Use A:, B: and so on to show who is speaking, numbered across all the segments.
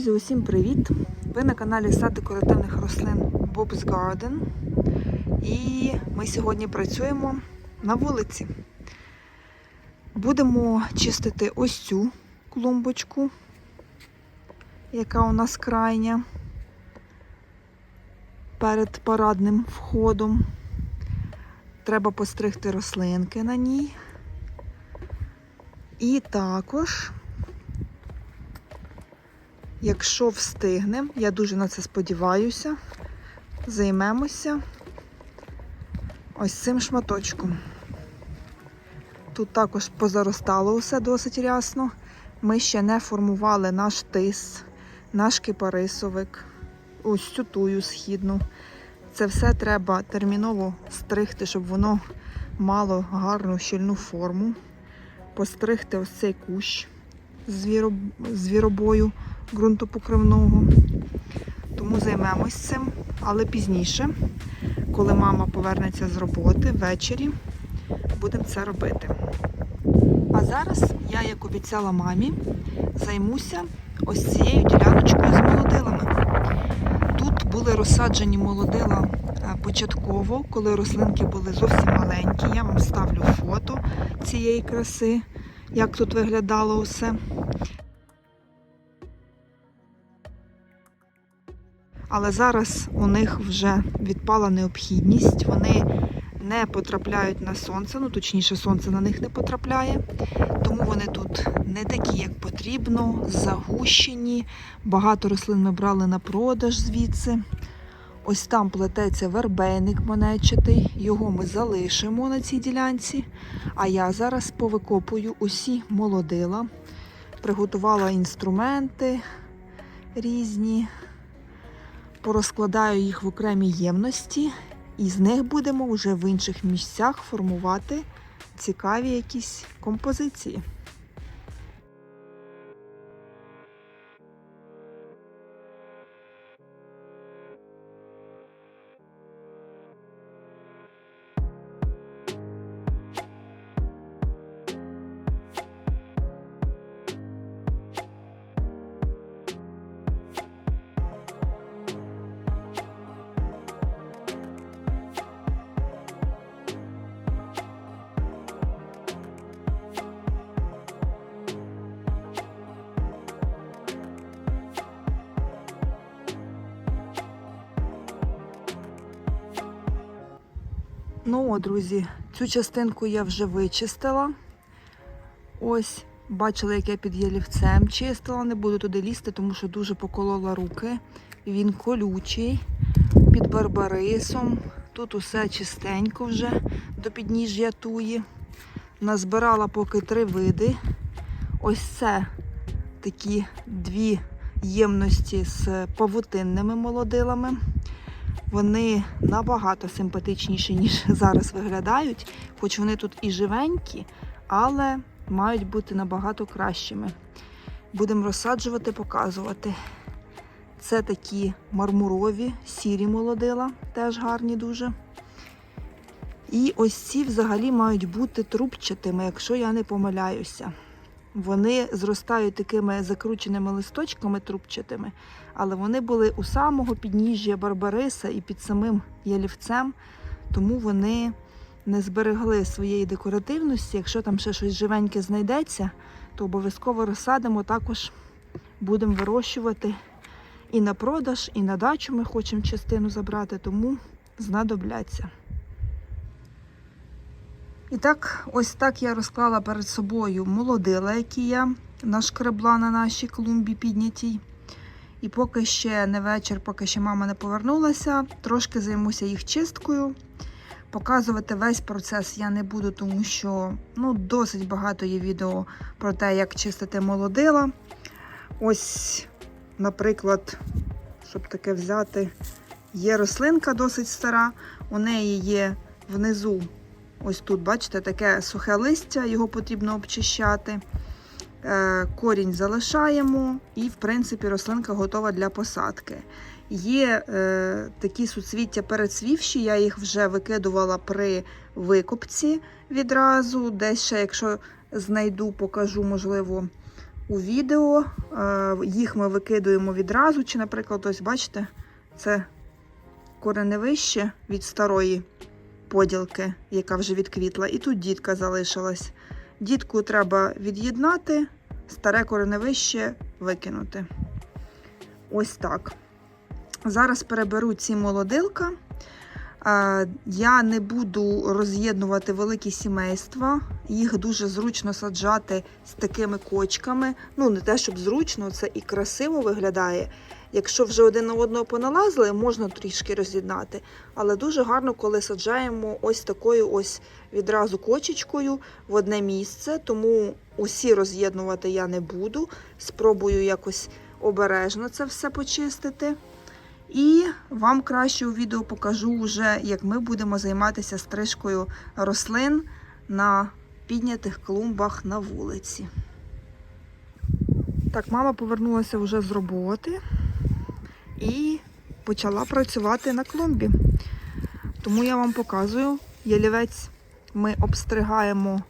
A: Друзі, усім привіт! Ви на каналі Сад декоративних рослин Bob's Garden. І ми сьогодні працюємо на вулиці. Будемо чистити ось цю клумбочку, яка у нас крайня перед парадним входом. Треба постригти рослинки на ній. І також Якщо встигнемо, я дуже на це сподіваюся, займемося ось цим шматочком. Тут також позаростало усе досить рясно. Ми ще не формували наш тис, наш кипарисовик, ось цю тую східну. Це все треба терміново стригти, щоб воно мало гарну щільну форму. Постригти ось цей кущ звіро... звіробою ґрунтопокривного. Тому займемось цим, але пізніше, коли мама повернеться з роботи ввечері, будемо це робити. А зараз я, як обіцяла мамі, займуся ось цією діляночкою з молодилами. Тут були розсаджені молодила е, початково, коли рослинки були зовсім маленькі. Я вам ставлю фото цієї краси, як тут виглядало усе. Але зараз у них вже відпала необхідність, вони не потрапляють на сонце, ну точніше, сонце на них не потрапляє, тому вони тут не такі, як потрібно, загущені. Багато рослин ми брали на продаж звідси. Ось там плететься вербейник монечатий, його ми залишимо на цій ділянці. А я зараз повикопую усі молодила, приготувала інструменти різні порозкладаю їх в окремі ємності, і з них будемо вже в інших місцях формувати цікаві якісь композиції. Ну, о, друзі, цю частинку я вже вичистила. Ось, бачили, як я під ялівцем чистила. Не буду туди лізти, тому що дуже поколола руки. Він колючий, під барбарисом. Тут усе чистенько вже до підніжжя туї. Назбирала поки три види. Ось це такі дві ємності з павутинними молодилами. Вони набагато симпатичніші, ніж зараз виглядають, хоч вони тут і живенькі, але мають бути набагато кращими. Будемо розсаджувати, показувати. Це такі мармурові, сірі молодила, теж гарні дуже. І ось ці взагалі мають бути трубчатими, якщо я не помиляюся. Вони зростають такими закрученими листочками трубчатими, але вони були у самого підніжжя Барбариса і під самим ялівцем, тому вони не зберегли своєї декоративності. Якщо там ще щось живеньке знайдеться, то обов'язково розсадимо, також будемо вирощувати і на продаж, і на дачу ми хочемо частину забрати, тому знадобляться. І так, ось так я розклала перед собою молодила, які я нашкребла на нашій клумбі піднятій. І поки ще не вечір, поки ще мама не повернулася, трошки займуся їх чисткою. Показувати весь процес я не буду, тому що ну, досить багато є відео про те, як чистити молодила. Ось, наприклад, щоб таке взяти, є рослинка досить стара, у неї є внизу Ось тут, бачите, таке сухе листя, його потрібно обчищати. Е, корінь залишаємо, і, в принципі, рослинка готова для посадки. Є е, такі суцвіття перецвівші, я їх вже викидувала при викопці відразу. Десь ще, якщо знайду, покажу, можливо, у відео. Е, Їх ми викидуємо відразу. Чи, наприклад, ось бачите, це кореневище від старої поділки, яка вже відквітла, і тут дітка залишилась. Дітку треба від'єднати, старе кореневище викинути. Ось так. Зараз переберу ці молодилка. Я не буду роз'єднувати великі сімейства. Їх дуже зручно саджати з такими кочками. Ну, не те, щоб зручно, це і красиво виглядає. Якщо вже один на одного поналазили, можна трішки роз'єднати. Але дуже гарно, коли саджаємо ось такою ось відразу кочечкою в одне місце. Тому усі роз'єднувати я не буду. Спробую якось обережно це все почистити. І вам краще у відео покажу вже, як ми будемо займатися стрижкою рослин на піднятих клумбах на вулиці. Так, мама повернулася вже з роботи і почала працювати на клумбі. Тому я вам показую, ялівець ми обстригаємо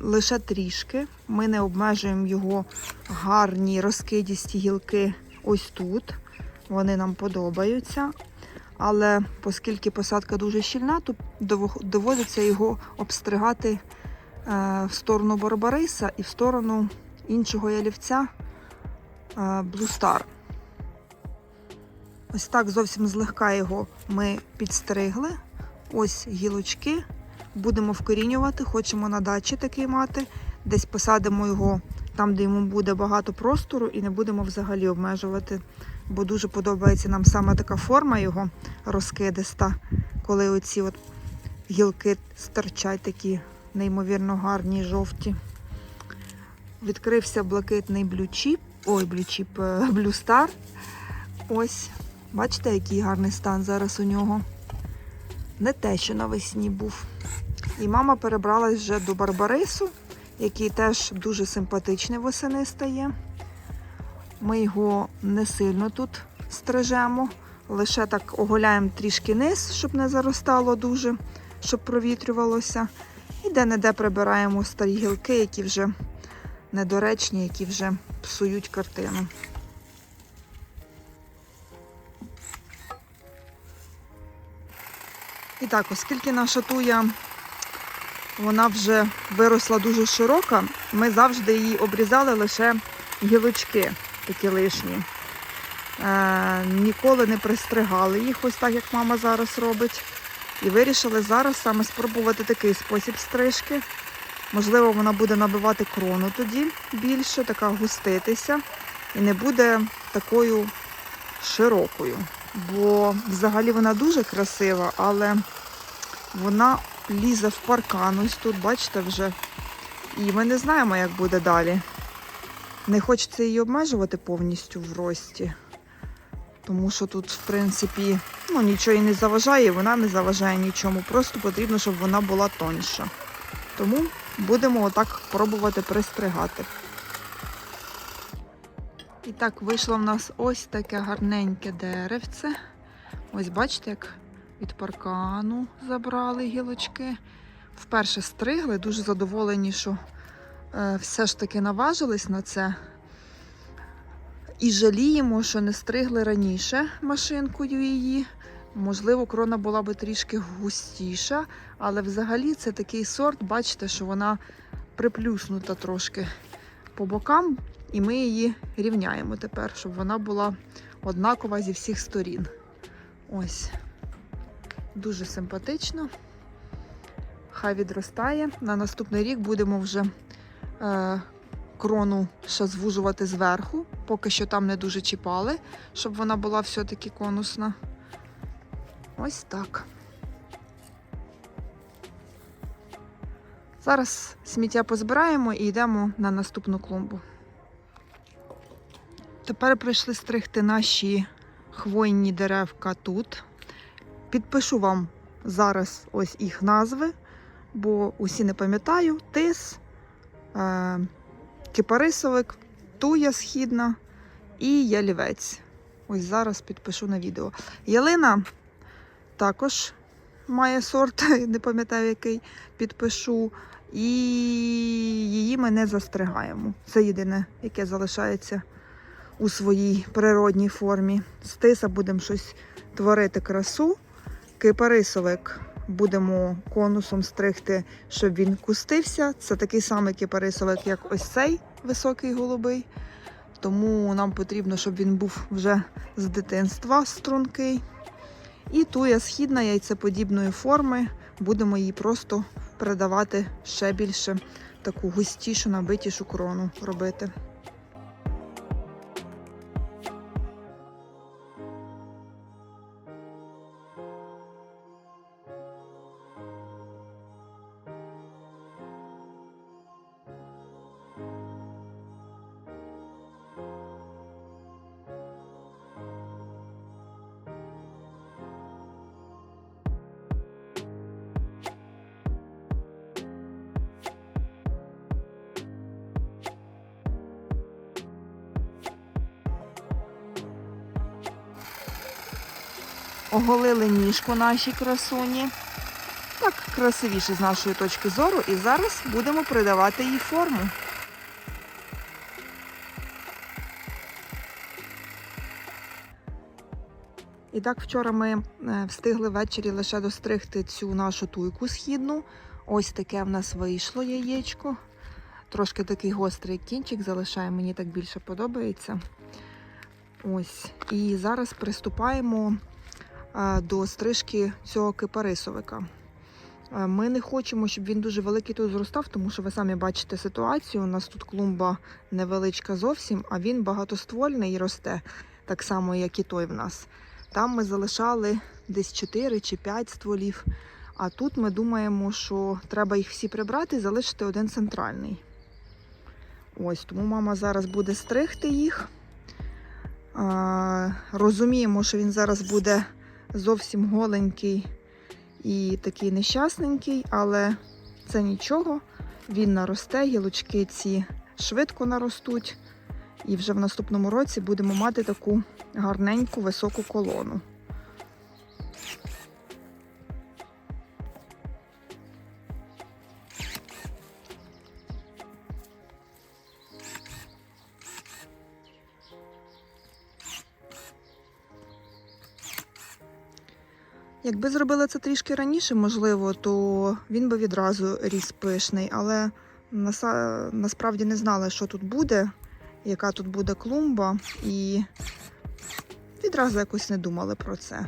A: лише трішки. Ми не обмежуємо його гарні розкидісті гілки ось тут. Вони нам подобаються. Але оскільки посадка дуже щільна, то доводиться його обстригати е, в сторону Барбариса і в сторону іншого ялівця е, Star. Ось так зовсім злегка його ми підстригли. Ось гілочки. Будемо вкорінювати, хочемо на дачі такий мати. Десь посадимо його там, де йому буде багато простору, і не будемо взагалі обмежувати бо дуже подобається нам саме така форма його розкидиста, коли оці от гілки стирчать такі неймовірно гарні, жовті. Відкрився блакитний блючіп, ой, блючіп, е, блюстар. Ось, бачите, який гарний стан зараз у нього. Не те, що навесні був. І мама перебралась вже до Барбарису, який теж дуже симпатичний восени стає. Ми його не сильно тут стрижемо, лише так оголяємо трішки низ, щоб не заростало дуже, щоб провітрювалося. І де-не-де прибираємо старі гілки, які вже недоречні, які вже псують картину. І так, оскільки наша туя вона вже виросла дуже широка, ми завжди її обрізали лише гілочки такі лишні. Е, ніколи не пристригали їх, ось так, як мама зараз робить. І вирішили зараз саме спробувати такий спосіб стрижки. Можливо, вона буде набивати крону тоді більше, така густитися. І не буде такою широкою. Бо взагалі вона дуже красива, але вона лізе в паркан. Ось тут, бачите, вже. І ми не знаємо, як буде далі. Не хочеться її обмежувати повністю в рості, тому що тут, в принципі, ну, нічого їй не заважає, вона не заважає нічому. Просто потрібно, щоб вона була тоньша. Тому будемо отак пробувати пристригати. Так, вийшло в нас ось таке гарненьке деревце. Ось бачите, як від паркану забрали гілочки. Вперше стригли, дуже задоволені, що е, все ж таки наважились на це. І жаліємо, що не стригли раніше машинкою її. Можливо, крона була би трішки густіша, але взагалі це такий сорт, бачите, що вона приплюснута трошки по бокам, і ми її рівняємо тепер, щоб вона була однакова зі всіх сторін. Ось. Дуже симпатично. Хай відростає. На наступний рік будемо вже е, крону ще звужувати зверху, поки що там не дуже чіпали, щоб вона була все-таки конусна. Ось так. Зараз сміття позбираємо і йдемо на наступну клумбу. Тепер прийшли стригти наші хвойні деревка тут. Підпишу вам зараз ось їх назви, бо усі не пам'ятаю. Тис, е, кипарисовик, туя східна і ялівець. Ось зараз підпишу на відео. Ялина також має сорт, не пам'ятаю який, підпишу. І її ми не застригаємо. Це єдине, яке залишається у своїй природній формі. З тиса будемо щось творити красу. Кипарисовик будемо конусом стригти, щоб він кустився. Це такий самий кипарисовик, як ось цей високий голубий. Тому нам потрібно, щоб він був вже з дитинства стрункий. І туя східна яйцеподібної форми. Будемо її просто передавати ще більше таку густішу, набитішу крону робити. Оголили ніжку нашій красуні. Так красивіше з нашої точки зору. І зараз будемо придавати їй форму. І так, вчора ми е, встигли ввечері лише достригти цю нашу туйку східну. Ось таке в нас вийшло яєчко. Трошки такий гострий кінчик залишає, мені так більше подобається. Ось. І зараз приступаємо до стрижки цього кипарисовика. Ми не хочемо, щоб він дуже великий тут зростав, тому що ви самі бачите ситуацію. У нас тут клумба невеличка зовсім, а він багатоствольний і росте так само, як і той в нас. Там ми залишали десь 4 чи 5 стволів. А тут ми думаємо, що треба їх всі прибрати і залишити один центральний. Ось, тому мама зараз буде стригти їх. Розуміємо, що він зараз буде зовсім голенький і такий нещасненький, але це нічого. Він наросте, гілочки ці швидко наростуть. І вже в наступному році будемо мати таку гарненьку високу колону. Якби зробили це трішки раніше, можливо, то він би відразу ріс пишний, але насправді не знали, що тут буде, яка тут буде клумба, і відразу якось не думали про це.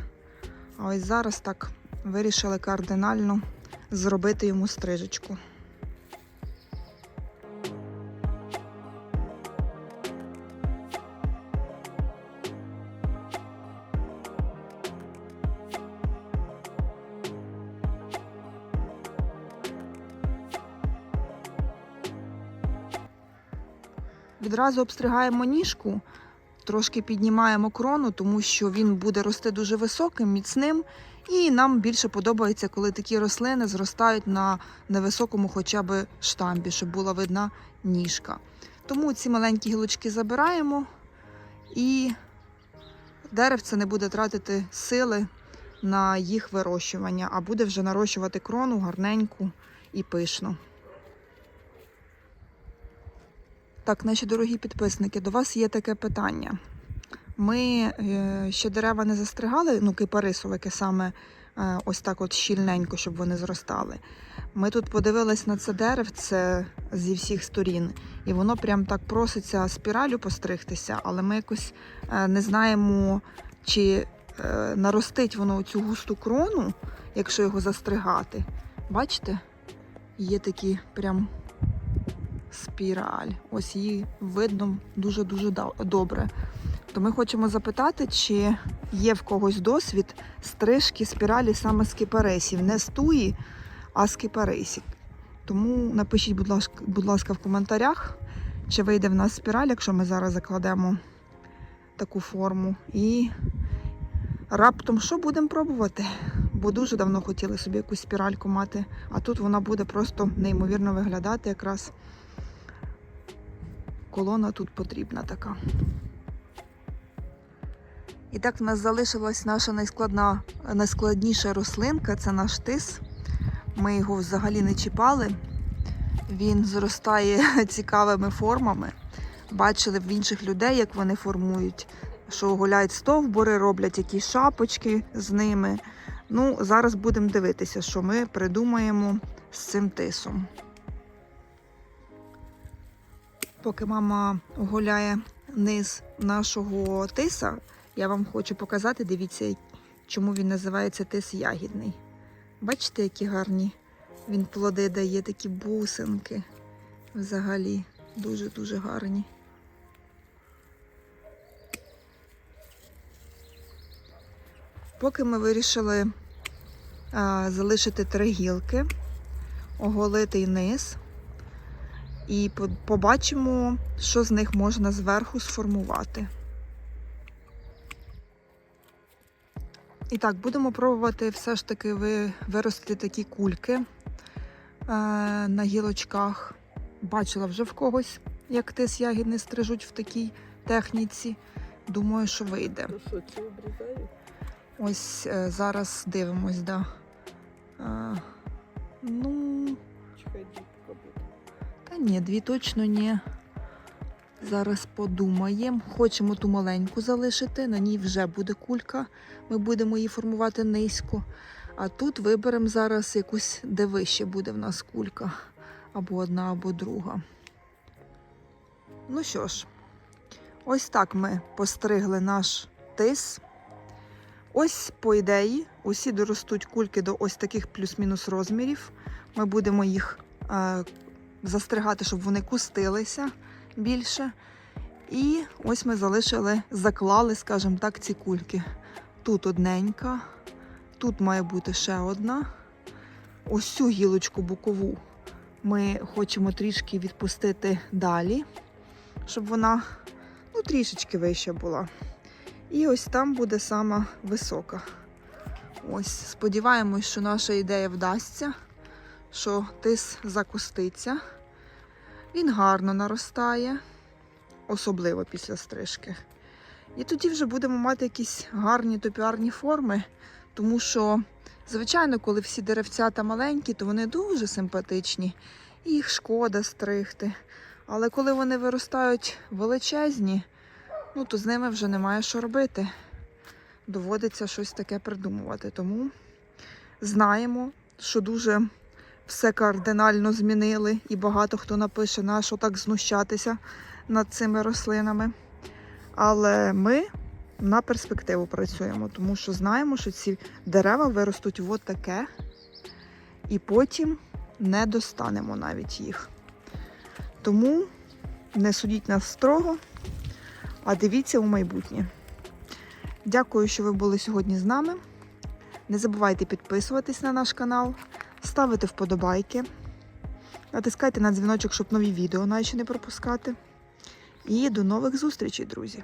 A: А ось зараз так вирішили кардинально зробити йому стрижечку. Відразу обстригаємо ніжку, трошки піднімаємо крону, тому що він буде рости дуже високим, міцним. І нам більше подобається, коли такі рослини зростають на невисокому хоча б штамбі, щоб була видна ніжка. Тому ці маленькі гілочки забираємо, і деревце не буде тратити сили на їх вирощування, а буде вже нарощувати крону гарненьку і пишну. Так, наші дорогі підписники, до вас є таке питання. Ми е, ще дерева не застригали, ну, кипарисовики саме е, ось так от щільненько, щоб вони зростали. Ми тут подивились на це деревце зі всіх сторін, і воно прям так проситься спіралю постригтися, але ми якось е, не знаємо, чи наростить воно цю густу крону, якщо його застригати. Бачите? Є такі прям спіраль. Ось її видно дуже-дуже добре. То ми хочемо запитати, чи є в когось досвід стрижки спіралі саме з кипарисів, не з туї, а з кипарисів. Тому напишіть, будь ласка, будь ласка, в коментарях, чи вийде в нас спіраль, якщо ми зараз закладемо таку форму. І раптом що будемо пробувати? Бо дуже давно хотіли собі якусь спіральку мати, а тут вона буде просто неймовірно виглядати якраз колона тут потрібна така. І так в нас залишилась наша найскладна, найскладніша рослинка це наш тис. Ми його взагалі не чіпали. Він зростає цікавими формами. Бачили в інших людей, як вони формують, що гуляють стовбури, роблять якісь шапочки з ними. Ну, зараз будемо дивитися, що ми придумаємо з цим тисом. Поки мама гуляє низ нашого тиса, я вам хочу показати, дивіться, чому він називається тис ягідний. Бачите, які гарні він плоди дає, такі бусинки. Взагалі дуже-дуже гарні. Поки ми вирішили а, залишити три гілки, оголити низ і побачимо, що з них можна зверху сформувати. І так, будемо пробувати все ж таки ви, виростити такі кульки е, на гілочках. Бачила вже в когось, як тис ягідний стрижуть в такій техніці. Думаю, що вийде.
B: Ну що, ці обрізають?
A: Ось е, зараз дивимось, да. Е, ну,
B: Чекай,
A: ні, дві точно ні. Зараз подумаємо. Хочемо ту маленьку залишити, на ній вже буде кулька. Ми будемо її формувати низько. А тут виберемо зараз якусь, де вище буде в нас кулька. Або одна, або друга. Ну що ж, ось так ми постригли наш тис. Ось, по ідеї, усі доростуть кульки до ось таких плюс-мінус розмірів. Ми будемо їх е, застригати, щоб вони кустилися більше. І ось ми залишили, заклали, скажімо так, ці кульки. Тут одненька, тут має бути ще одна. Ось цю гілочку бокову ми хочемо трішки відпустити далі, щоб вона ну, трішечки вища була. І ось там буде сама висока. Ось, сподіваємось, що наша ідея вдасться, що тис закуститься. Він гарно наростає, особливо після стрижки. І тоді вже будемо мати якісь гарні топіарні форми, тому що, звичайно, коли всі деревцята маленькі, то вони дуже симпатичні, і їх шкода стригти. Але коли вони виростають величезні, ну то з ними вже немає що робити. Доводиться щось таке придумувати. Тому знаємо, що дуже все кардинально змінили, і багато хто напише, на що так знущатися над цими рослинами. Але ми на перспективу працюємо, тому що знаємо, що ці дерева виростуть от таке, і потім не достанемо навіть їх. Тому не судіть нас строго, а дивіться у майбутнє. Дякую, що ви були сьогодні з нами. Не забувайте підписуватись на наш канал, ставити вподобайки, натискайте на дзвіночок, щоб нові відео наші не пропускати. І до нових зустрічей, друзі!